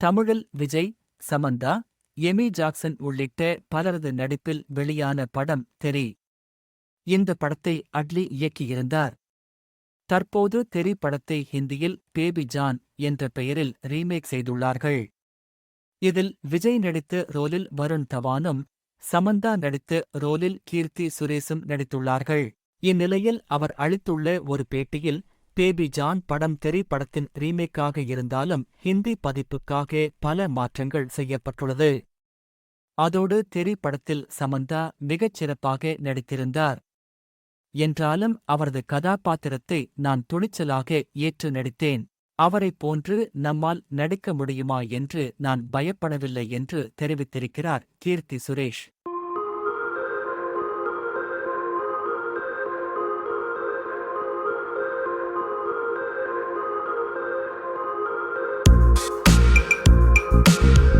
தமிழில் Vijay Samantha Amy Jackson உள்ளிட்ட பலரது நடிப்பில் வெளியான படம் தெரி. இந்த படத்தை அட்லி இயக்கியிருந்தார். தற்போது தெரி படத்தை ஹிந்தியில் பேபி ஜான் என்ற பெயரில் ரீமேக் செய்துள்ளார்கள். இதில் விஜய் நடித்த ரோலில் வருண் தவானும் சமந்தா நடித்த ரோலில் கீர்த்தி சுரேஷும் நடித்துள்ளார்கள். இந்நிலையில் அவர் அளித்துள்ள ஒரு பேட்டியில் பேபி ஜான் படம் தெரி படத்தின் ரீமேக்காக இருந்தாலும் ஹிந்தி பதிப்புக்காக பல மாற்றங்கள் செய்யப்பட்டுள்ளது. அதோடு தெரி படத்தில் சமந்தா மிகச் சிறப்பாக நடித்திருந்தார். என்றாலும் அவரது கதாபாத்திரத்தை நான் துணிச்சலாக ஏற்று நடித்தேன். அவரைப் போன்று நம்மால் நடிக்க முடியுமா என்று நான் பயப்படவில்லை என்று தெரிவித்திருக்கிறார் கீர்த்தி சுரேஷ். you